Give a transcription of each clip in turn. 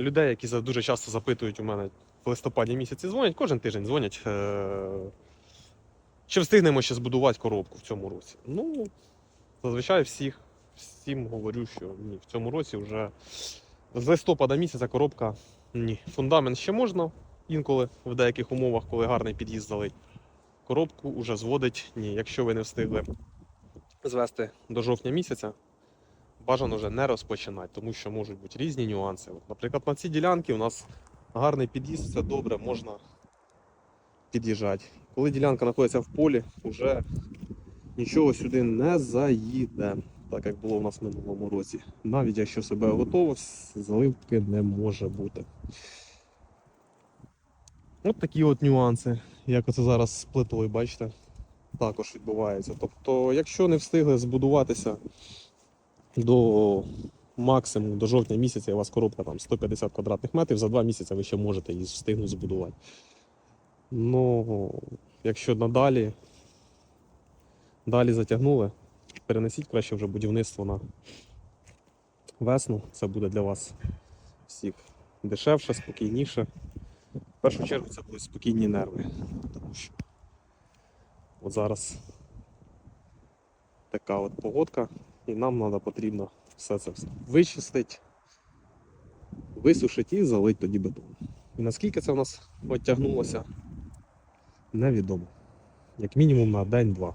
людей, які дуже часто запитують у мене в листопаді місяці дзвонять, кожен тиждень дзвонять. е, Чи встигнемо ще збудувати коробку в цьому році? Ну, зазвичай всіх, всім говорю, що ні, в цьому році вже з листопада місяця коробка ні. Фундамент ще можна інколи в деяких умовах, коли гарний під'їзд залить. Коробку вже зводить ні. Якщо ви не встигли звести до жовтня місяця, бажано вже не розпочинати, тому що можуть бути різні нюанси. От, наприклад, на цій ділянці у нас гарний під'їзд, все добре, можна під'їжджати. Коли ділянка знаходиться в полі, вже нічого сюди не заїде, так як було в нас в минулому році. Навіть якщо себе готово, заливки не може бути. От такі от нюанси, як оце зараз з плитою, бачите, також відбувається. Тобто, якщо не встигли збудуватися до максимуму, до жовтня місяця, у вас коробка там 150 квадратних метрів, за два місяці ви ще можете її встигнути збудувати. Ну, якщо надалі далі затягнули, перенесіть краще вже будівництво на весну. Це буде для вас всіх дешевше, спокійніше. В першу чергу це будуть спокійні нерви, тому що от зараз така от погодка, і нам треба потрібно все це все вичистити, висушити і залити тоді бетон. І наскільки це у нас оттягнулося, невідомо. Як мінімум на день-два.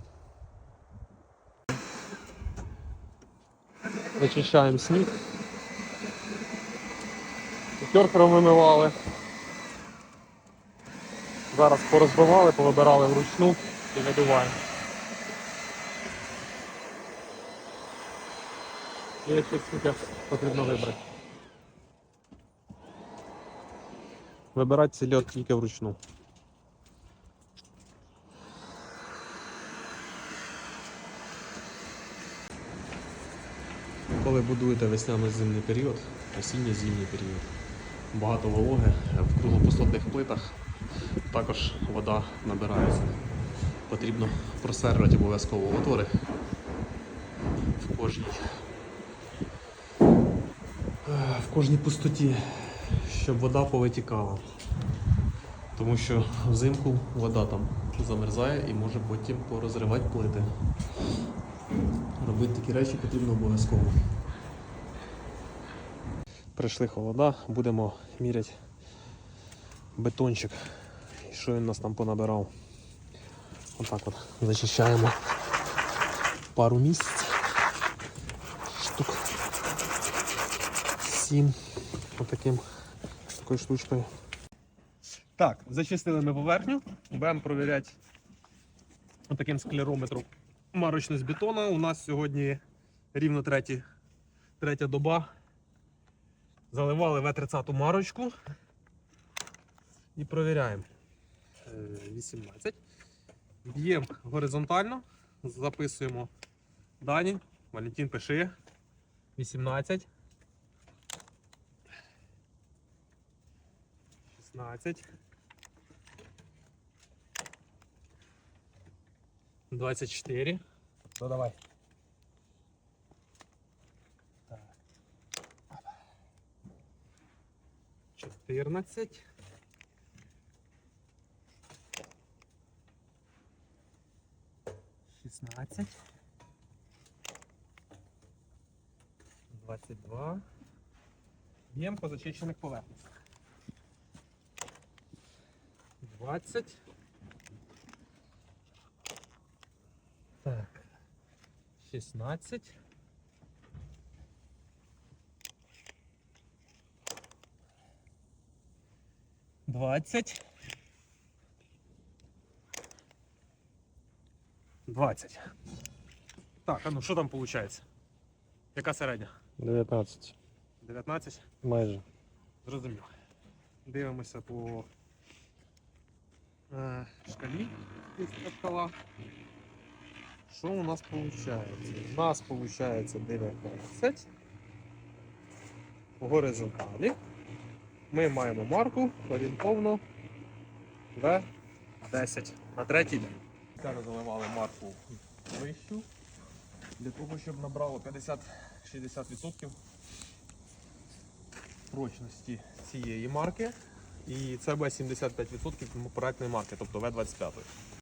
Вичищаємо сніг. Теркером вимивали. Зараз порозбивали, повибирали вручну і видуваємо. І ще потрібно вибрати. Вибирати цей льот тільки вручну. Коли будуєте весняно-зимний період, осінньо-зимній період, багато вологи в круглопустотних плитах, також вода набирається. Потрібно просверлювати обов'язково отвори в кожній, в кожній пустоті, щоб вода повитікала. Тому що взимку вода там замерзає і може потім порозривати плити. Робити такі речі потрібно обов'язково. Прийшли холода, будемо міряти бетончик. Що він нас там понабирав. Отак от зачищаємо пару місць. Штук. Сім. Отаким такою штучкою. Так, зачистили ми поверхню. Будемо провіряти отаким склерометром марочність бетона. У нас сьогодні рівно треті, третя доба. Заливали В30 марочку і провіряємо. Е, 18. Б'ємо горизонтально, записуємо дані. Валентин пиши. 18. 16. 24. Ну давай. Так. 14. Шістнадцять. Двадцять два. Б'ємо по зачищених поверхнях. Двадцять. Так. 16. Двадцять. Двадцять. Так, а ну що там виходить? Яка середня? 19. 19? Майже. Зрозуміло. Дивимося по шкалі. Є така шкала. Що у нас виходить? У нас виходить 19 в горизонталі. Ми маємо марку орієнтовно В10 на третій день. Зараз заливали марку вищу для того, щоб набрало 50-60%. прочності цієї марки. І це буде 75% проектної марки, тобто В25.